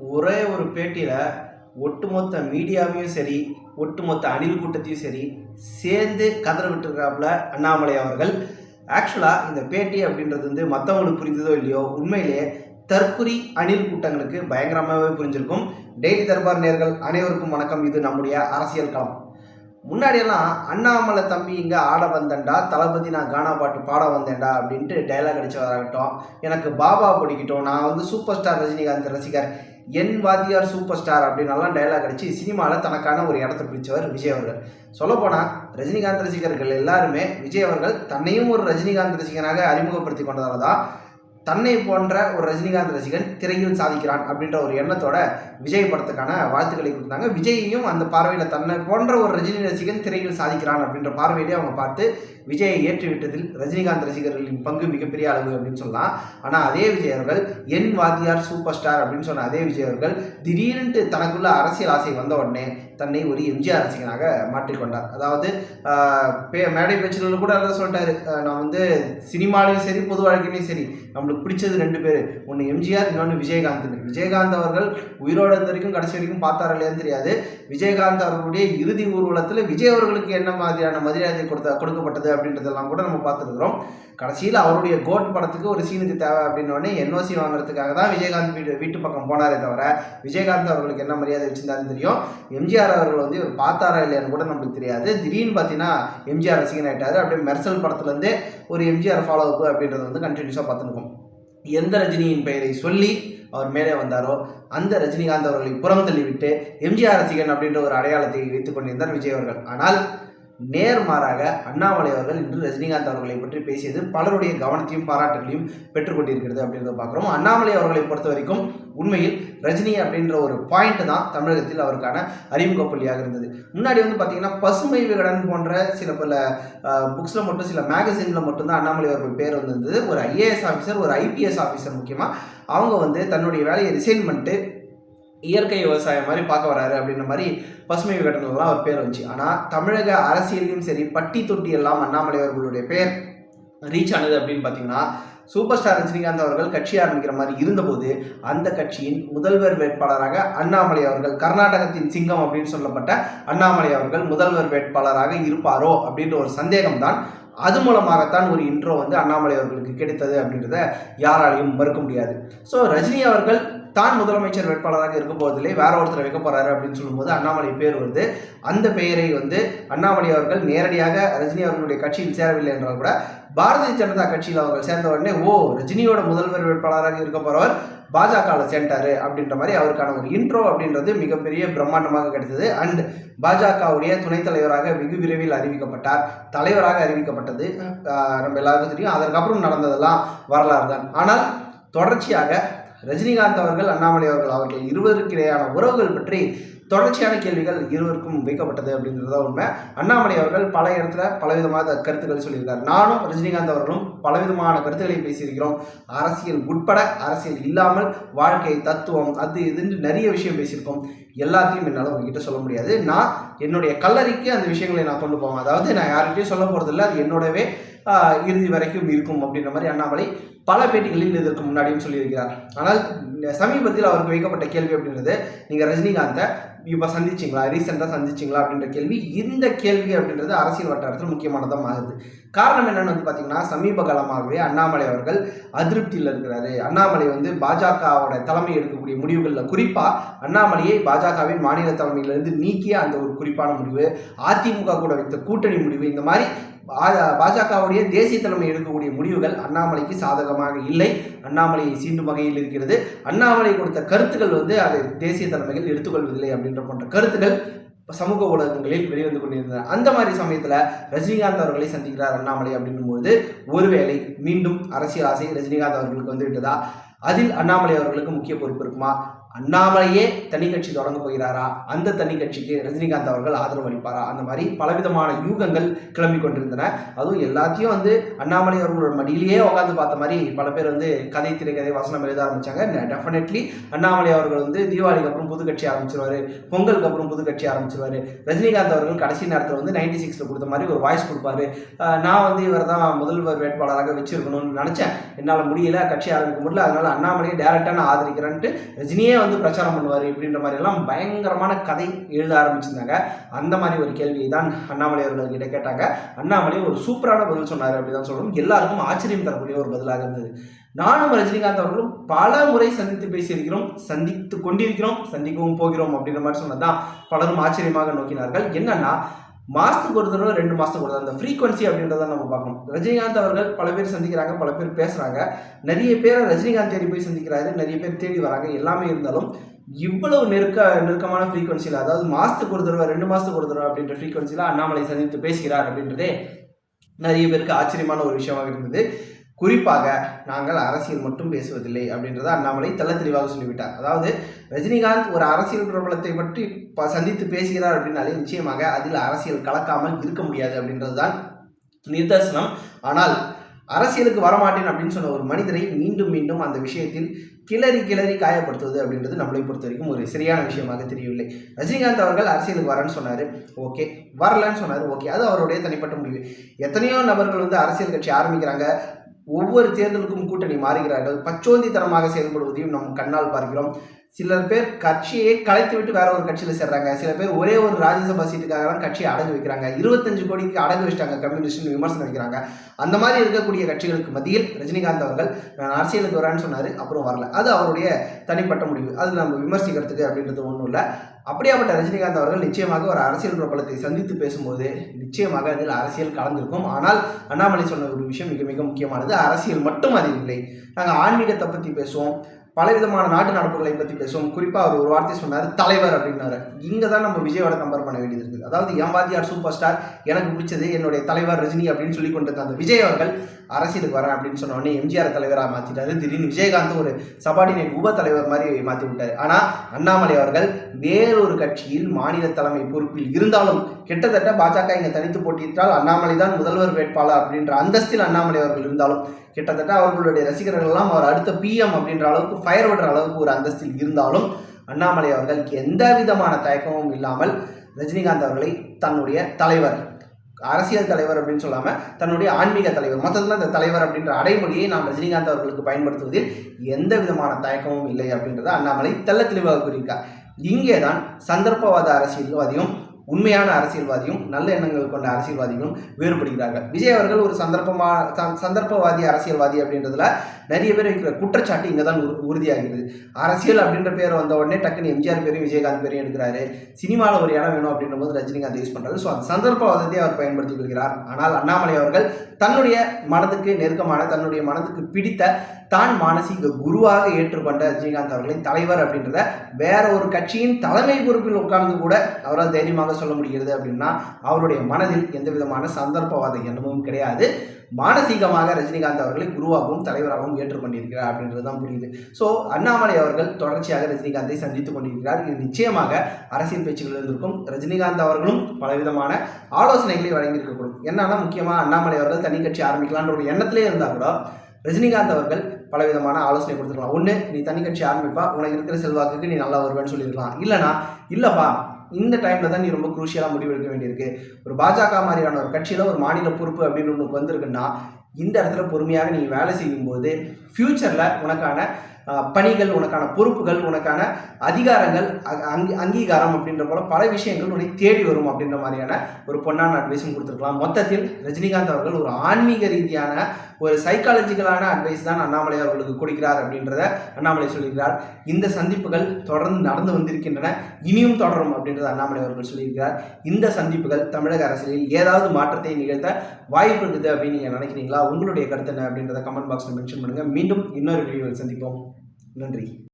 ஒரே ஒரு பேட்டியில் ஒட்டுமொத்த மீடியாவையும் சரி ஒட்டுமொத்த அணில் கூட்டத்தையும் சரி சேர்ந்து கதற விட்டுருக்காப்புல அண்ணாமலை அவர்கள். ஆக்சுவலாக இந்த பேட்டி அப்படின்றது வந்து மற்றவங்களுக்கு புரிந்ததோ இல்லையோ உண்மையிலேயே தற்குறி அணில் கூட்டங்களுக்கு பயங்கரமாகவே புரிஞ்சிருக்கும். டெய்லி தர்பார் நேர்கள் அனைவருக்கும் வணக்கம். இது நம்முடைய அரசியல் களம். முன்னாடியெல்லாம் அண்ணாமலை தம்பி இங்கே ஆட வந்தேன்டா தளபதி நான் கானா பாட்டு பாட வந்தேன்டா அப்படின்ட்டு டைலாக் அடிச்சவராகட்டும் எனக்கு பாபா பிடிக்கட்டும் நான் வந்து சூப்பர் ஸ்டார் ரஜினிகாந்த் ரசிகர் என் வாத்தியார் சூப்பர் ஸ்டார் அப்படின்னலாம் டைலாக் அடித்து சினிமாவில் தனக்கான ஒரு இடத்த பிடிச்சவர் விஜய் அவர்கள். சொல்லப்போனால் ரஜினிகாந்த் ரசிகர்கள் எல்லாருமே விஜய் அவர்கள் தன்னையும் ஒரு ரஜினிகாந்த் ரசிகனாக அறிமுகப்படுத்தி கொண்டதால தான் தன்னை போன்ற ஒரு ரஜினிகாந்த் ரசிகன் திரையில் சாதிக்கிறான் அப்படின்ற ஒரு எண்ணத்தோட விஜய் படத்துக்கான வாழ்த்துக்களை கொடுத்தாங்க. விஜயையும் அந்த பார்வையில் தன்னை போன்ற ஒரு ரஜினி ரசிகன் திரையில் சாதிக்கிறான் அப்படின்ற பார்வையிலே அவங்க பார்த்து விஜயை ஏற்றுவிட்டதில் ரஜினிகாந்த் ரசிகர்களின் பங்கு மிகப்பெரிய அளவு அப்படின்னு சொல்லலாம். ஆனால் அதே விஜய் அவர்கள் என் வாத்தியார் சூப்பர் ஸ்டார் அப்படின்னு சொன்ன அதே விஜய் அவர்கள் திடீர்னு தனக்குள்ள அரசியல் ஆசை வந்த உடனே தன்னை ஒரு எம்ஜிஆர் ரசிகனாக மாற்றிக்கொண்டார். அதாவது பே- மேடை பேச்சுகளில் கூட எல்லாம் சொல்லிட்டாரு. நான் வந்து சினிமாலையும் சரி பொது வாழ்க்கையிலையும் சரி நம்மளுக்கு பிடிச்சது ரெண்டு பேர் ஒன்று எம்ஜிஆர் இன்னொன்று விஜயகாந்த் விஜயகாந்த் அவர்கள் உயிரோட இருந்த வரைக்கும் கடைசி வரைக்கும் பார்த்தாரா இல்லையான்னு தெரியாது. விஜயகாந்த் அவர்களுடைய இறுதி ஊர்வலத்தில் விஜய் அவர்களுக்கு என்ன மாதிரியான மரியாதை கொடுத்த கொடுக்கப்பட்டது அப்படின்றதெல்லாம் கூட நம்ம பார்த்துருக்குறோம். கடைசியில் அவருடைய கோட் படத்துக்கு ஒரு சீனுக்கு தேவை அப்படின்னோடனே என்ஓசி வாங்குறதுக்காக தான் விஜயகாந்த் வீடு வீட்டு பக்கம் போனாரே தவிர விஜயகாந்த் அவர்களுக்கு என்ன மரியாதை வச்சிருந்தாருன்னு தெரியும். எம்ஜிஆர் அவர்கள் வந்து இவர் பார்த்தாரா இல்லையான்னு கூட நம்மளுக்கு தெரியாது. திடீர்னு பார்த்தீங்கன்னா எம்ஜிஆர் ரசிகன் ஆயிட்டாரு. அப்படியே மெர்சல் படத்துலேருந்தே ஒரு எம்ஜிஆர் ஃபாலோ அப் அப்படின்றத வந்து கண்டினியூஸாக பார்த்துருக்கோம். எந்த ரஜினியின் பெயரை சொல்லி அவர் மேலே வந்தாரோ அந்த ரஜினிகாந்த் அவர்களை புறம் தள்ளிவிட்டு எம்ஜிஆர் ரசிகன் அப்படின்ற ஒரு அடையாளத்தை வைத்துக் கொண்டிருந்தார் விஜய் அவர்கள். ஆனால் நேர்மாறாக அண்ணாமலை அவர்கள் இன்று ரஜினிகாந்த் அவர்களை பற்றி பேசியது பலருடைய கவனத்தையும் பாராட்டுகளையும் பெற்றுக்கொண்டிருக்கிறது அப்படின்றத பார்க்குறோம். அண்ணாமலை அவர்களை பொறுத்த வரைக்கும் உண்மையில் ரஜினி அப்படின்ற ஒரு பாயிண்ட் தான் தமிழகத்தில் அவருக்கான அறிமுக புள்ளியாக இருந்தது. முன்னாடி வந்து பார்த்தீங்கன்னா பசுமை விகடன் போன்ற சில பல புக்ஸில் மட்டும் சில மேகசினில் மட்டும்தான் அண்ணாமலை அவர்கள் பேர் வந்திருந்தது ஒரு ஐஏஎஸ் ஆஃபீஸர் ஒரு ஐபிஎஸ் ஆஃபீஸர் முக்கியமாக அவங்க வந்து தன்னுடைய வேலையை ரிசைன் பண்ணிட்டு இயற்கை விவசாயம் மாதிரி பார்க்க வராரு அப்படின்ற மாதிரி பசுமை விகடனெல்லாம் அவர் பேர் வந்துச்சு. ஆனால் தமிழக அரசியலையும் சரி பட்டி தொட்டி எல்லாம் அண்ணாமலை அவர்களுடைய பேர் ரீச் ஆனது அப்படின்னு பார்த்தீங்கன்னா சூப்பர் ஸ்டார் ரஜினிகாந்த் அவர்கள் கட்சி ஆரம்பிக்கிற மாதிரி இருந்தபோது அந்த கட்சியின் முதல்வர் வேட்பாளராக அண்ணாமலை அவர்கள் கர்நாடகத்தின் சிங்கம் அப்படின்னு சொல்லப்பட்ட அண்ணாமலை அவர்கள் முதல்வர் வேட்பாளராக இருப்பாரோ அப்படின்ற ஒரு சந்தேகம் தான் அது மூலமாகத்தான் ஒரு இன்ட்ரோ வந்து அண்ணாமலை அவர்களுக்கு கிடைத்தது அப்படின்றத யாராலையும் மறுக்க முடியாது. ஸோ ரஜினி அவர்கள் தான் முதலமைச்சர் வேட்பாளராக இருக்க போவதில்லை. வேற ஒருத்தர் வைக்க போறாரு அப்படின்னு சொல்லும்போது அண்ணாமலை பேர் வருது. அந்த பெயரை வந்து அண்ணாமலை அவர்கள் நேரடியாக ரஜினி அவர்களுடைய கட்சியில் சேரவில்லை என்றால் கூட பாரதிய ஜனதா கட்சியில் அவர்கள் சேர்ந்த உடனே ஓ ரஜினியோட முதல்வர் வேட்பாளராக இருக்க போறவர் பாஜகவில் சேர்ந்தாரு அப்படின்ற மாதிரி அவருக்கான ஒரு இன்ட்ரோ அப்படின்றது மிகப்பெரிய பிரம்மாண்டமாக கிடைத்தது. அண்ட் பாஜகவுடைய துணைத் தலைவராக வெகு விரைவில் அறிவிக்கப்பட்டார். தலைவராக அறிவிக்கப்பட்டது நம்ம எல்லாருக்கும் தெரியும். அதற்கப்புறம் நடந்ததெல்லாம் வரலாறு தான். ஆனால் தொடர்ச்சியாக ரஜினிகாந்த் அவர்கள் அண்ணாமலை அவர்கள் அவர்கள் இருவருக்கிடையான உறவுகள் பற்றி தொடர்ச்சியான கேள்விகள் இருவருக்கும் வைக்கப்பட்டது அப்படின்றத உண்மை. அண்ணாமலை அவர்கள் பல இடத்துல பலவிதமான கருத்துக்கள் சொல்லியிருக்கார். நானும் ரஜினிகாந்த் அவர்களும் பலவிதமான கருத்துக்களை பேசியிருக்கிறோம். அரசியல் உட்பட அரசியல் இல்லாமல் வாழ்க்கை தத்துவம் அது இதுன்னு நிறைய விஷயம் பேசியிருக்கோம். எல்லாத்தையும் என்னால் உங்ககிட்ட சொல்ல முடியாது. நான் என்னுடைய கல்லறைக்கு அந்த விஷயங்களை நான் கொண்டு போவேன். அதாவது நான் யார்கிட்டையும் சொல்ல போகிறதில்ல அது என்னோடவே இறுதி வரைக்கும் இருக்கும் அப்படின்ற மாதிரி அண்ணாமலை பல பேட்டிகளில் இதற்கு முன்னாடியும் சொல்லியிருக்கிறார். ஆனால் சமீபத்தில் அவருக்கு வைக்கப்பட்ட கேள்வி அப்படின்றது நீங்கள் ரஜினிகாந்தை இப்போ சந்திச்சிங்களா? ரீசெண்டாக சந்திச்சிங்களா? அப்படின்ற கேள்வி. இந்த கேள்வி அப்படின்றது அரசியல் வட்டாரத்தில் முக்கியமானதாக மாறுது. காரணம் என்னன்னு வந்து பார்த்தீங்கன்னா சமீப காலமாகவே அண்ணாமலை அவர்கள் அதிருப்தியில் இருக்கிறாரு. அண்ணாமலை வந்து பாஜகவோட தலைமை எடுக்கக்கூடிய முடிவுகளில் குறிப்பாக அண்ணாமலையை பாஜகவின் மாநில தலைமையிலிருந்து நீக்கிய அந்த ஒரு குறிப்பான முடிவு அதிமுக கூட வைத்த கூட்டணி முடிவு இந்த மாதிரி பாஜகவுடைய தேசிய தலைமை எடுக்கக்கூடிய முடிவுகள் அண்ணாமலைக்கு சாதகமாக இல்லை. அண்ணாமலையை சீண்டும் வகையில் இருக்கிறது. அண்ணாமலை கொடுத்த கருத்துக்கள் வந்து அதை தேசிய தலைமைகள் எடுத்துக்கொள்வதில்லை அப்படின்ற போன்ற கருத்துக்கள் சமூக ஊடகங்களில் வெளிவந்து கொண்டிருந்தனர் அந்த மாதிரி சமயத்தில் ரஜினிகாந்த் அவர்களை சந்திக்கிறார் அண்ணாமலை அப்படின்னும்போது ஒருவேளை மீண்டும் அரசியல் ஆசை ரஜினிகாந்த் அவர்களுக்கு வந்து விட்டதா அதில் அண்ணாமலை அவர்களுக்கு முக்கிய பொறுப்பு இருக்குமா? அண்ணாமலையே தனி கட்சி தொடங்க போகிறாரா? அந்த தனி கட்சிக்கு ரஜினிகாந்த் அவர்கள் ஆதரவு அளிப்பாரா? அந்த மாதிரி பலவிதமான யூகங்கள் கிளம்பி கொண்டிருந்தன. அதுவும் எல்லாத்தையும் வந்து அண்ணாமலை அவர்களோட மடியிலேயே உட்காந்து பார்த்த மாதிரி பல பேர் வந்து கதை திரைக்கதை வசனம் எழுத ஆரம்பிச்சாங்க. டெஃபினெட்லி அண்ணாமலை அவர்கள் வந்து தீபாவளிக்கு அப்புறம் புது கட்சி ஆரம்பிச்சிருவாரு. பொங்கலுக்கு அப்புறம் புது கட்சி ஆரம்பிச்சிருவாரு. ரஜினிகாந்த் அவர்கள் கடைசி நேரத்தில் வந்து நைன்டி சிக்ஸில் கொடுத்த மாதிரி ஒரு வாய்ஸ் கொடுப்பாரு. நான் வந்து இவர் தான் முதல்வர் வேட்பாளராக வச்சிருக்கணும்னு நினச்சேன். என்னால் முடியல கட்சி ஆரம்பிக்க முடியல. அதனால அண்ணாமலையை டேரெக்டாக நான் ஆதரிக்கிறேன்ட்டு ரஜினியே வந்து பிரச்சாரம் பண்ணுவார் இப்படின்ற மாதிரி எல்லாம் பயங்கரமான கதை எழுத ஆரம்பிச்சிருந்தாங்க. அந்த மாதிரி ஒரு கேள்வியை தான் அண்ணாமலை அவர்கள் கிட்ட கேட்டாங்க. அண்ணாமலை ஒரு சூப்பரான பதில் சொன்னார் அப்படிதான் சொல்லணும். எல்லாருக்கும் ஆச்சரியம் தரக்கூடிய ஒரு பதிலாக இருந்தது. நானும் ரஜினிகாந்த் அவர்களும் பல முறை சந்தித்து பேசியிருக்கிறோம் சந்தித்து கொண்டிருக்கிறோம் சந்திக்கவும் போகிறோம் அப்படின்ற மாதிரி சொன்னதான் பலரும் ஆச்சரியமாக நோக்கினார்கள். என்னன்னா மாதத்துக்கு ஒரு தடவை ரெண்டு மாதத்துக்கு ஒரு தடவை. அந்த ஃப்ரீக்வன்சி அப்படின்றத நம்ம பார்க்கணும். ரஜினிகாந்த் அவர்கள் பல பேர் சந்திக்கிறாங்க பல பேர் பேசுகிறாங்க நிறைய பேரை ரஜினிகாந்த் தேடி போய் சந்திக்கிறாரு நிறைய பேர் தேடி வராங்க. எல்லாமே இருந்தாலும் இவ்வளவு நெருக்க நெருக்கமான ஃப்ரீக்வன்சியில் அதாவது மாதத்துக்கு ஒரு தடவை ரெண்டு மாதத்துக்கு ஒரு தடவை அப்படின்ற ஃப்ரீக்வன்சியில் அண்ணாமலை சந்தித்து பேசுகிறார் அப்படின்றதே நிறைய பேருக்கு ஆச்சரியமான ஒரு விஷயமாக இருந்தது. குறிப்பாக நாங்கள் அரசியல் மட்டும் பேசுவதில்லை அப்படின்றத அண்ணாமலை தள்ள தெளிவாக சொல்லிவிட்டார். அதாவது ரஜினிகாந்த் ஒரு அரசியல் பிரபலத்தை பற்றி ப சந்தித்து பேசுகிறார் அப்படின்னாலே நிச்சயமாக அதில் அரசியல் கலக்காமல் இருக்க முடியாது அப்படின்றது தான் நிதர்சனம். ஆனால் அரசியலுக்கு வரமாட்டேன் அப்படின்னு சொன்ன ஒரு மனிதரை மீண்டும் மீண்டும் அந்த விஷயத்தில் கிளறி கிளறி காயப்படுத்துவது அப்படின்றது நம்மளை பொறுத்த வரைக்கும் ஒரு சரியான விஷயமாக தெரியவில்லை. ரஜினிகாந்த் அவர்கள் அரசியலுக்கு வரேன்னு சொன்னார். ஓகே. வரலன்னு சொன்னார். ஓகே. அது அவருடைய தனிப்பட்ட முடிவு. எத்தனையோ நபர்கள் வந்து அரசியல் கட்சி ஆரம்பிக்கிறாங்க. ஒவ்வொரு தேர்தலுக்கும் கூட்டணி மாறுகிறார்கள். பச்சோந்தித்தனமாக செயல்படுவதையும் நம் கண்ணால் பார்க்கிறோம். சிலர் பேர் கட்சியை கலைத்து விட்டு வேற ஒரு கட்சியில் சேர்றாங்க. சில பேர் ஒரே ஒரு ராஜ்யசபா சீட்டுக்காக தான் கட்சியை அடகு வைக்கிறாங்க. இருபத்தஞ்சு கோடிக்கு அடகு வச்சிட்டாங்க. கம்யூனிஸ்ட் விமர்சனம் வைக்கிறாங்க. அந்த மாதிரி இருக்கக்கூடிய கட்சிகளுக்கு மத்தியில் ரஜினிகாந்த் அவர்கள் நான் அரசியலுக்கு வரேன்னு சொன்னார் அப்புறம் வரல. அது அவருடைய தனிப்பட்ட முடிவு. அது நம்ம விமர்சிக்கிறதுக்கு அப்படின்றது ஒன்றும் இல்லை. அப்படியாப்பட்ட ரஜினிகாந்த் அவர்கள் நிச்சயமாக ஒரு அரசியல் பிரபலத்தை சந்தித்து பேசும்போது நிச்சயமாக அதில் அரசியல் கலந்திருக்கும். ஆனால் அண்ணாமலை சொன்ன ஒரு விஷயம் மிக மிக முக்கியமானது. அரசியல் மட்டும் அதில் இல்லை. நாங்கள் ஆன்மீகத்தை பற்றி பேசுவோம். பலவிதமான நாட்டு நடப்புகளை பற்றி பேசுவோம். குறிப்பாக அவர் ஒரு வார்த்தை சொன்னார் தலைவர் அப்படின்னாரு. இங்கே தான் நம்ம விஜயோட கம்பேர் பண்ண வேண்டியது இருக்குது. அதாவது எம்பாதியார் சூப்பர் ஸ்டார் எனக்கு பிடிச்சது என்னுடைய தலைவர் ரஜினி அப்படின்னு சொல்லி கொண்டிருந்த அந்த விஜய் அவர்கள் அரசியலுக்கு வரேன் அப்படின்னு சொன்னோடனே எம்ஜிஆர் தலைவராக மாற்றிட்டாரு திடீர்னு விஜயகாந்த் ஒரு சபார்டினேட் உப தலைவர் மாதிரி மாற்றி விட்டார். ஆனால் அண்ணாமலை அவர்கள் வேறொரு கட்சியில் மாநில தலைமை பொறுப்பில் இருந்தாலும் கிட்டத்தட்ட பாஜக இங்கே தனித்து போட்டியிட்டால் அண்ணாமலை தான் முதல்வர் வேட்பாளர் அப்படின்ற அந்தஸ்தில் அண்ணாமலை அவர்கள் இருந்தாலும் கிட்டத்தட்ட அவர்களுடைய ரசிகர்கள்லாம் அவர் அடுத்த பிஎம் அப்படின்ற அளவுக்கு ஃபயர் விடுற அளவுக்கு ஒரு அந்தஸ்தில் இருந்தாலும் அண்ணாமலை அவர்கள் எந்த விதமான தயக்கமும் இல்லாமல் ரஜினிகாந்த் அவர்களை தன்னுடைய தலைவர் அரசியல் தலைவர் அப்படின்னு சொல்லாமல் தன்னுடைய ஆன்மீக தலைவர் மொத்தத்தில் அந்த தலைவர் அப்படின்ற அடைமொழியை நாம் ரஜினிகாந்த் அவர்களுக்கு பயன்படுத்துவதில் எந்த விதமான தயக்கமும் இல்லை அப்படின்றத அண்ணாமலை தெல்ல தெளிவாக கூறியிருக்கார். இங்கே தான் சந்தர்ப்பவாத அரசியல்வாதியும் உண்மையான அரசியல்வாதியும் நல்ல எண்ணங்கள் கொண்ட அரசியல்வாதிகளும் வேறுபடுகிறார்கள். விஜய் அவர்கள் ஒரு சந்தர்ப்பமா சந்தர்ப்பவாதி அரசியல்வாதி அப்படின்றதுல நிறைய பேர் இருக்கிற குற்றச்சாட்டு இங்கே தான் உறுதியாகிறது. அரசியல் அப்படின்ற பேர் வந்த உடனே டக்குன்னு எம்ஜிஆர் பேரையும் விஜயகாந்த் பேரையும் எடுக்கிறாரு. சினிமாவில் ஒரு இடம் வேணும் அப்படின்ற போது ரஜினிகாந்த் யூஸ் பண்ணுறாரு ஸோ அந்த சந்தர்ப்பவாதத்தை அவர் பயன்படுத்தி கொள்கிறார். ஆனால் அண்ணாமலை அவர்கள் தன்னுடைய மனதுக்கு நெருக்கமான தன்னுடைய மனதுக்கு பிடித்த தான் மானசீக குருவாக ஏற்றுக்கொண்ட ரஜினிகாந்த் அவர்களின் தலைவர் அப்படின்றத வேற ஒரு கட்சியின் தலைமை பொறுப்பில் உட்கார்ந்து கூட அவரால் தைரியமாக சொல்ல முடிகிறது அப்படின்னா அவருடைய மனதில் எந்த விதமான சந்தர்ப்பவாத எண்ணமும் கிடையாது. மானசீகமாக ரஜினிகாந்த் அவர்களை குருவாகவும் தலைவராகவும் ஏற்றுக்கொண்டிருக்கிறார் அப்படின்றது தான் புரியுது. ஸோ அண்ணாமலை அவர்கள் தொடர்ச்சியாக ரஜினிகாந்தை சந்தித்துக் கொண்டிருக்கிறார். இது நிச்சயமாக அரசியல் பேச்சுகள் இருந்திருக்கும். ரஜினிகாந்த் அவர்களும் பலவிதமான ஆலோசனைகளை வழங்கியிருக்கக்கூடும். என்னன்னா முக்கியமாக அண்ணாமலை அவர்கள் தனி கட்சி ஆரம்பிக்கலான்ற ஒரு எண்ணத்திலே இருந்தால் கூட ரஜினிகாந்த் அவர்கள் பலவிதமான ஆலோசனை கொடுத்துருக்கலாம். ஒன்று நீ தனி கட்சி ஆரம்பிப்பா. உனக்கு இருக்கிற செல்வாக்குக்கு நீ நல்லா வருவேன்னு சொல்லியிருக்கலாம். இல்லைனா இல்லைப்பா இந்த டைமில் தான் நீ ரொம்ப குரூஷியலாக முடிவு எடுக்க வேண்டியிருக்கு. ஒரு பாஜக மாதிரியான ஒரு கட்சியில் ஒரு மாநில பொறுப்பு அப்படின்னு உனக்கு வந்திருக்குன்னா இந்த இடத்துல பொறுமையாக நீ வேலை செய்யும்போது ஃப்யூச்சரில் உனக்கான பணிகள் உனக்கான பொறுப்புகள் உனக்கான அதிகாரங்கள் அங்கி அங்கீகாரம் அப்படின்ற போல பல விஷயங்கள் உன்னை தேடி வரும் அப்படின்ற மாதிரியான ஒரு பொன்னான அட்வைஸும் கொடுத்துருக்கலாம். மொத்தத்தில் ரஜினிகாந்த் அவர்கள் ஒரு ஆன்மீக ரீதியான ஒரு சைக்காலஜிக்கலான அட்வைஸ் தான் அண்ணாமலை அவர்களுக்கு கொடுக்கிறார் அப்படின்றத அண்ணாமலை சொல்லியிருக்கிறார். இந்த சந்திப்புகள் தொடர்ந்து நடந்து வந்திருக்கின்றன இனியும் தொடரும் அப்படின்றத அண்ணாமலை அவர்கள் சொல்லியிருக்கிறார். இந்த சந்திப்புகள் தமிழக அரசியலில் ஏதாவது மாற்றத்தை நிகழ்த்த வாய்ப்பு இருக்குது அப்படின்னு நீங்கள் நினைக்கிறீங்களா? உங்களுடைய கருத்து என்ன அப்படின்றத கமெண்ட் பாக்ஸில் மென்ஷன் பண்ணுங்கள் மீண்டும் இன்னொரு வீடியோவில் சந்திப்போம். நன்றி.